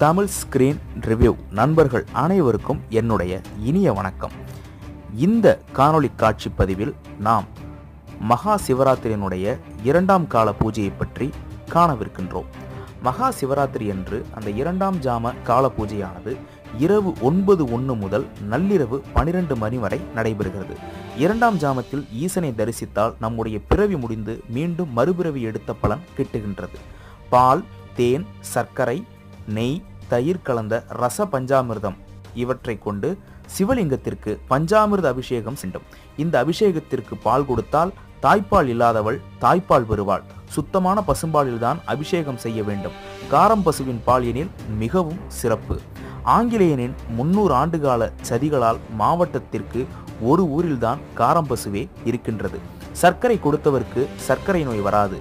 Tamil screen review நண்பர்கள் அனைவருக்கும் என்னுடைய இனிய வணக்கம். இந்த காணொளி காட்சி பதிவில் நாம் மகா சிவராத்திரியினுடைய இரண்டாம் கால பூஜையை பற்றி காணவிருக்கின்றோம். மகா சிவராத்திரி என்று அந்த இரண்டாம் ஜாம கால பூஜையானது இரவு ஒன்பது ஒன்று முதல் நள்ளிரவு பனிரெண்டு மணி வரை நடைபெறுகிறது. இரண்டாம் ஜாமத்தில் ஈசனை தரிசித்தால் நம்முடைய பிறவி முடிந்து மீண்டும் மறுபிறவி எடுத்த பலன் கிட்டுகின்றது. பால் தேன் சர்க்கரை நெய் தயிர் கலந்த ரச பஞ்சாமிர்தம். இவற்றை கொண்டு சிவலிங்கத்திற்கு பஞ்சாமிர்த அபிஷேகம் சென்றும் இந்த அபிஷேகத்திற்கு பால் கொடுத்தால் தாய்ப்பால் இல்லாதவள் தாய்ப்பால் பெறுவாள். சுத்தமான பசும்பாலில்தான் அபிஷேகம் செய்ய வேண்டும். காரம் பசுவின் பால் எனில் மிகவும் சிறப்பு. ஆங்கிலேயனின் முன்னூறு ஆண்டுகால சதிகளால் மாவட்டத்திற்கு ஒரு ஊரில்தான் காரம் பசுவே இருக்கின்றது. சர்க்கரை கொடுத்தவருக்கு சர்க்கரை நோய் வராது.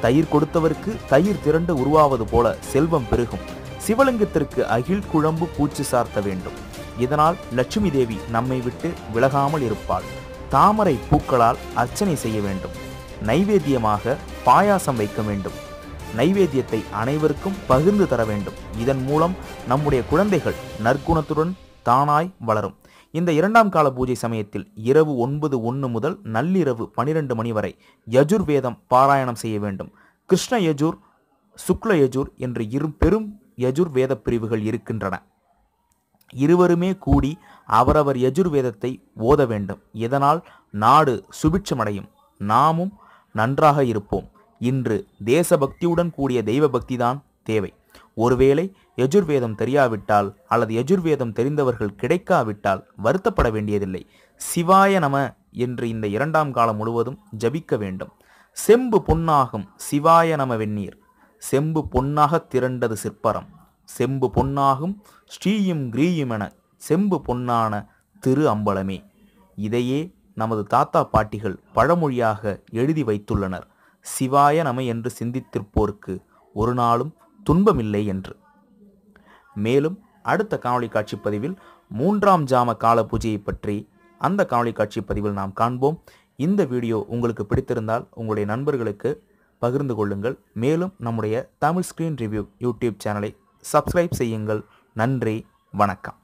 தயிர் கொடுத்தவருக்கு தயிர் திரண்டு உருவாவது போல செல்வம் பெருகும். சிவலிங்கத்திற்கு அகில் குழம்பு பூச்சி சார்த்த வேண்டும். இதனால் லட்சுமி தேவி நம்மை விட்டு விலகாமல் இருப்பாள். தாமரை பூக்களால் அர்ச்சனை செய்ய வேண்டும். நைவேத்தியமாக பாயாசம் வைக்க வேண்டும். நைவேத்தியத்தை அனைவருக்கும் பகிர்ந்து தர வேண்டும். இதன் மூலம் நம்முடைய குழந்தைகள் நற்குணத்துடன் தானாய் வளரும். இந்த இரண்டாம் கால பூஜை சமயத்தில் இரவு ஒன்பது ஒன்று முதல் நள்ளிரவு பனிரெண்டு மணி வரை யஜுர்வேதம் பாராயணம் செய்ய வேண்டும். கிருஷ்ண யஜுர் சுக்ல யஜுர் என்று இரு பெரும் யஜுர்வேத பிரிவுகள் இருக்கின்றன. இருவருமே கூடி அவரவர் யஜுர்வேதத்தை ஓத வேண்டும். இதனால் நாடு சுபிட்சமடையும். நாமும் நன்றாக இருப்போம். இன்று தேசபக்தியுடன் கூடிய தெய்வ பக்திதான் தேவை. ஒருவேளை யஜுர்வேதம் தெரியாவிட்டால் அல்லது யஜுர்வேதம் தெரிந்தவர்கள் கிடைக்காவிட்டால் வருத்தப்பட வேண்டியதில்லை. சிவாய நம என்று இந்த இரண்டாம் காலம் முழுவதும் ஜபிக்க வேண்டும். செம்பு பொன்னாகும் சிவாய நம வெந்நீர் செம்பு பொன்னாக திரண்டது சிற்பரம். செம்பு பொன்னாகும் ஸ்ரீயும் கிரீயும் என செம்பு பொன்னான திரு அம்பலமே. இதையே நமது தாத்தா பாட்டிகள் பழமொழியாக எழுதி வைத்துள்ளனர். சிவாய நம என்று சிந்தித்திருப்போருக்கு ஒரு நாளும் துன்பமில்லை என்று. மேலும் அடுத்த காணொளி காட்சி பதிவில் மூன்றாம் ஜாம கால பூஜையை பற்றி அந்த காணொளி காட்சி பதிவில் நாம் காண்போம். இந்த வீடியோ உங்களுக்கு பிடித்திருந்தால் உங்களுடைய நண்பர்களுக்கு பகிர்ந்து கொள்ளுங்கள். மேலும் நம்முடைய தமிழ் ஸ்க்ரீன் ரிவ்யூ யூடியூப் சேனலை சப்ஸ்கிரைப் செய்யுங்கள். நன்றி வணக்கம்.